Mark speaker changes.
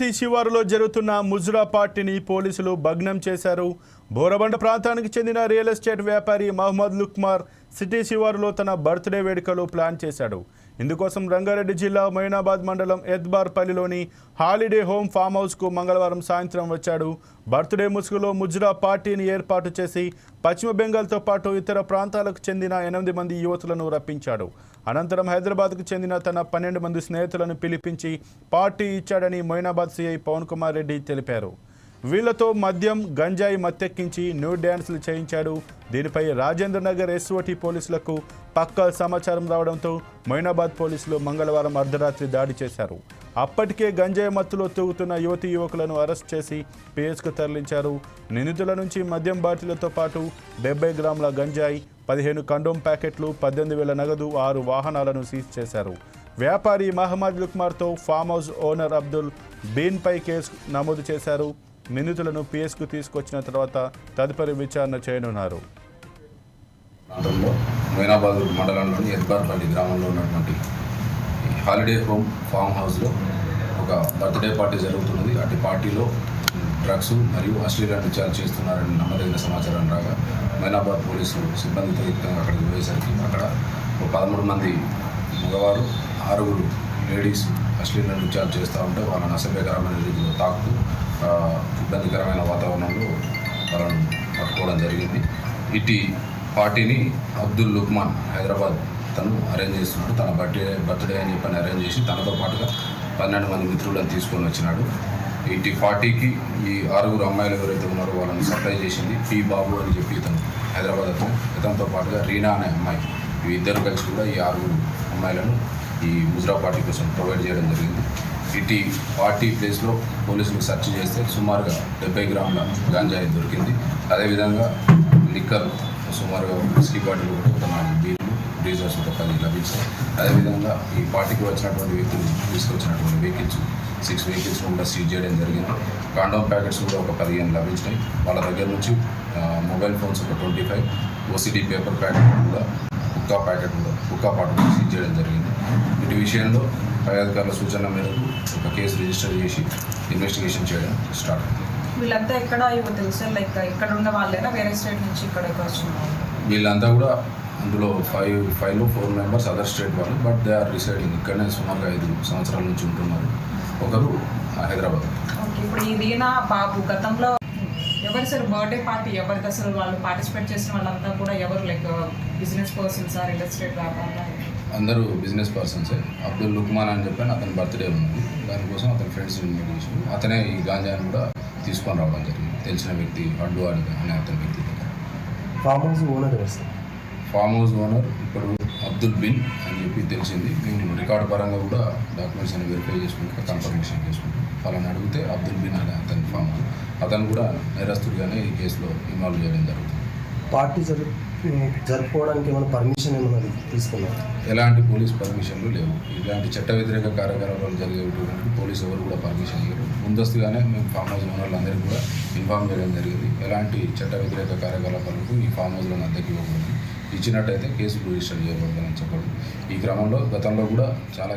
Speaker 1: Tea శివారులో జరుగుతున్న ముజురా పార్టీని పోలీసులు భగ్నం చేశారు. బోరబండ ప్రాంతానికి చెందిన రియల్ ఎస్టేట్ వ్యాపారి మహమ్మద్ లుక్మార్ సిటీ శివారులో తన బర్త్డే వేడుకలు ప్లాన్ చేశాడు. ఇందుకోసం రంగారెడ్డి జిల్లా మొయినాబాద్ మండలం ఎద్బార్పల్లిలోని హాలిడే హోమ్ ఫామ్ హౌస్కు మంగళవారం సాయంత్రం వచ్చాడు. బర్త్డే ముసుగులో ముజ్రా పార్టీని ఏర్పాటు చేసి పశ్చిమ బెంగాల్తో పాటు ఇతర ప్రాంతాలకు చెందిన ఎనిమిది మంది యువతులను రప్పించాడు. అనంతరం హైదరాబాద్కు చెందిన తన పన్నెండు మంది స్నేహితులను పిలిపించి పార్టీ ఇచ్చాడని మొయినాబాద్ సీఐ పవన్ కుమార్ రెడ్డి తెలిపారు. వీళ్ళతో మద్యం గంజాయి మత్తెక్కించి న్యూ డ్యాన్సులు చేయించాడు. దీనిపై రాజేంద్ర నగర్ ఎస్ఓటి పోలీసులకు పక్కా సమాచారం రావడంతో మైనాబాద్ పోలీసులు మంగళవారం అర్ధరాత్రి దాడి చేశారు. అప్పటికే గంజాయి మత్తులో తూగుతున్న యువతీ యువకులను అరెస్ట్ చేసి పిఎస్కు తరలించారు. నిందితుల నుంచి మద్యం బాటిలతో పాటు డెబ్బై గ్రాముల గంజాయి పదిహేను కండోమ్ ప్యాకెట్లు పద్దెనిమిది వేల నగదు ఆరు వాహనాలను సీజ్ చేశారు. వ్యాపారి మహమ్మద్ లుక్మార్తో ఫామ్ హౌస్ ఓనర్ అబ్దుల్ బీన్పై కేసు నమోదు చేశారు. నిందితులను పిఎస్కు తీసుకొచ్చిన తర్వాత తదుపరి విచారణ చేయనున్నారు.
Speaker 2: ప్రాంతంలో మండలంలోని ఎద్బార్పల్లి గ్రామంలో ఉన్నటువంటి హాలిడే హోమ్ ఫామ్ హౌస్లో ఒక బర్త్డే పార్టీ జరుగుతున్నది. అటు పార్టీలో డ్రగ్స్ మరియు అశ్లీల నృత్యాలు చేస్తున్నారని నమ్మదగిన సమాచారం రాగా మైనాబాద్ పోలీసులు సిబ్బందితో యుక్తంగా అక్కడికి పోయేసరికి అక్కడ ఒక పదమూడు మంది మగవారు ఆరుగురు లేడీస్ అశ్లీల నృత్యాలు చేస్తూ ఉంటే వాళ్ళని అసభ్యకరమైన రీతిలో తాకుతూ ఇబ్బందికరమైన వాతావరణంలో వాళ్ళను పట్టుకోవడం జరిగింది. ఇటీ పార్టీని అబ్దుల్ లుక్మాన్ హైదరాబాద్ తను అరేంజ్ చేస్తున్నాడు. తన బర్త్డే బర్త్డే అని చెప్పని అరేంజ్ చేసి తనతో పాటుగా పన్నెండు మంది మిత్రులను తీసుకొని వచ్చినాడు. ఇటు పార్టీకి ఈ ఆరుగురు అమ్మాయిలు ఎవరైతే ఉన్నారో వాళ్ళని సప్లై చేసింది పి బాబు అని చెప్పి ఇతను హైదరాబాద్ అతను. ఇతనితో పాటుగా రీనా అనే అమ్మాయి ఇవి ఇద్దరు కలిసి కూడా ఈ ఆరుగురు అమ్మాయిలను ఈ ముజరా పార్టీ కోసం ప్రొవైడ్ చేయడం జరిగింది. ఇటీ పార్టీ ప్లేస్లో పోలీసులు సెర్చ్ చేస్తే సుమారుగా డెబ్బై గ్రాముల గాంజాయి దొరికింది. అదేవిధంగా లిక్కర్ సుమారుగా విస్కీ బాటిల్ కూడా ఒక నాలుగు బీర్లు డీజర్స్ ఒక పది లభించాయి అదేవిధంగా ఈ పార్టీకి వచ్చినటువంటి వ్యక్తులు తీసుకొచ్చినటువంటి వెహికల్స్ సిక్స్ వెహికల్స్ కూడా సీజ్ చేయడం జరిగింది. కాండోమ్ ప్యాకెట్స్ కూడా ఒక పదిహేను లభించినాయి వాళ్ళ దగ్గర నుంచి మొబైల్ ఫోన్స్ ఒక twenty five OCB paper packet కూడా కుక్కా ప్యాకెట్ కూడా కుక్కా పాటు సీజ్ చేయడం జరిగింది. ఇటు విషయంలో పై అధికారుల సూచన మేరకు ఒక కేసు రిజిస్టర్ చేసి ఇన్వెస్టిగేషన్ చేయడం స్టార్ట్
Speaker 3: వీళ్ళంతా ఎక్కడ తెలుసా? లైక్ ఇక్కడ ఉన్న వాళ్ళైనా? వేరే స్టేట్ నుంచి ఇక్కడికి వచ్చిన వాళ్ళు?
Speaker 2: వీళ్ళంతా కూడా అందులో ఫైవ్ ఫైవ్లో ఫోర్ మెంబర్స్ అదర్ స్టేట్ వాళ్ళు బట్ దే ఆర్ రిసైడింగ్. ఇక్కడనే సుమారుగా ఐదు సంవత్సరాల నుంచి ఉంటున్నారు. ఒకరు హైదరాబాద్.
Speaker 3: ఓకే ఇప్పుడు ఈ రీనా బాబు గతంలో ఎవరు సార్? బర్త్డే పార్టీ ఎవరికి అసలు వాళ్ళు పార్టిసిపేట్ చేసిన వాళ్ళంతా కూడా ఎవరు like business persons real estate వ్యాపారం
Speaker 2: అందరూ బిజినెస్ పర్సన్సే అబ్దుల్ లుక్మాన్ అని చెప్పాను అతని బర్త్డే ఉన్నది దానికోసం అతని ఫ్రెండ్స్ చేసి అతనే ఈ గాంజాని కూడా తీసుకొని రావడం జరిగింది. తెలిసిన వ్యక్తి అడ్డు అడి అనే అతని వ్యక్తి దగ్గర
Speaker 4: farm house owner sir?
Speaker 2: Farm house owner ఇప్పుడు అబ్దుల్ బిన్ అని చెప్పి తెలిసింది. మేము రికార్డ్ పరంగా కూడా డాక్యుమెంట్స్ అని వెరిఫై చేసుకుంటే కన్ఫర్మేషన్ చేసుకుంటాం. వాళ్ళని అడిగితే అబ్దుల్ బిన్ అనే అతని ఫామ్ అతను కూడా నేరస్తుడిగానే ఈ కేసులో ఇన్వాల్వ్ చేయడం జరుగుతుంది.
Speaker 4: పార్టీ జరు జరుపుకోవడానికి ఏమైనా పర్మిషన్ ఏమైనా తీసుకున్నారు?
Speaker 2: ఎలాంటి పోలీస్ పర్మిషన్లు లేవు. ఇలాంటి చట్ట వ్యతిరేక కార్యకలాపాలు జరిగేటువంటి పోలీసు ఎవరు కూడా పర్మిషన్ ఇవ్వరు. ముందస్తుగానే మేము ఫామ్ హౌస్ ఓనర్లందరికీ కూడా ఇన్ఫార్మ్ చేయడం జరిగింది. ఎలాంటి చట్ట వ్యతిరేక కార్యకలాపాలకు ఈ ఫామ్ హౌస్లను అద్దెకి ఇవ్వకూడదు. ఇచ్చినట్టయితే కేసులు రిజిస్టర్ చేయకూడదని చెప్పడం. ఈ క్రమంలో గతంలో కూడా చాలా